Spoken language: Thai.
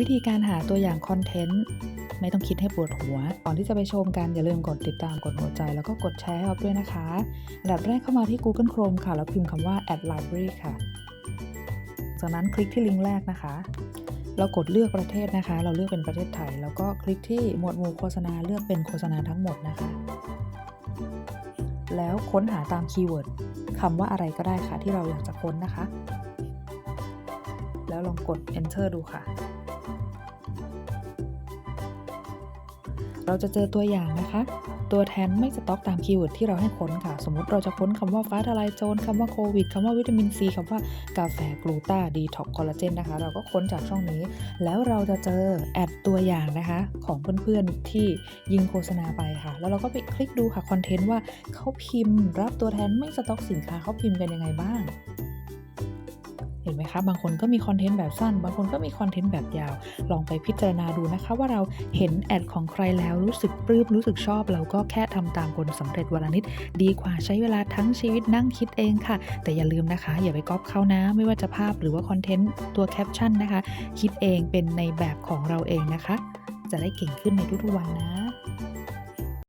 วิธีการหาตัวอย่างคอนเทนต์ ไม่ต้องคิดให้ปวดหัว ก่อนที่จะไปชมกัน อย่าลืมกดติดตามกดหัวใจ แล้วก็กดแชร์ให้ออฟด้วยนะคะอันดับแรกเข้ามาที่ Google Chrome ค่ะ แล้วพิมพ์คำว่า add library ค่ะ จากนั้นคลิกที่ลิงก์แรกนะคะ เรากดเลือกประเทศนะคะ เราเลือกเป็นประเทศไทย แล้วก็คลิกที่หมวดหมู่โฆษณาเลือกเป็นโฆษณาทั้งหมดนะคะ แล้วค้นหาตามคีย์เวิร์ดคำว่าอะไรก็ได้ค่ะ ที่เราอยากจะค้นนะคะ แล้วลองกด enter ดูค่ะ เราจะเจอตัวอย่างนะคะ ตัวแทนไม่สต็อกตามคีย์เวิร์ดที่เราให้ค้นค่ะ สมมติเราจะค้นคำว่าฟ้าทลายโจรคำว่าโควิดคำว่าวิตามินซีคำว่ากาแฟกลูตาดีท็อกคอลลาเจนนะคะ เราก็ค้นจากช่องนี้ แล้วเราจะเจอแอดตัวอย่างนะคะ ของเพื่อนๆที่ยิงโฆษณาไปค่ะ แล้วเราก็ไปคลิกดูค่ะคอนเทนต์ว่าเขาพิมพ์ รับตัวแทนไม่สต็อกสินค้าเขาพิมพ์กันยังไงบ้าง เห็นไหมคะบางคนก็มีคอนเทนต์แบบสั้น บางคนก็มีคอนเทนต์แบบยาว ลองไปพิจารณาดูนะคะ ว่าเราเห็นแอดของใครแล้วรู้สึกปลื้มรู้สึกชอบ เราก็แค่ทำตามคนสำเร็จวันละนิด ดีกว่าใช้เวลาทั้งชีวิตนั่งคิดเองค่ะ แต่อย่าลืมนะคะ อย่าไปก๊อปเขานะ ไม่ว่าจะภาพหรือว่าคอนเทนต์ตัวแคปชั่นนะคะ คิดเองเป็นในแบบของเราเองนะคะ จะได้เก่งขึ้นในทุกๆวันนะ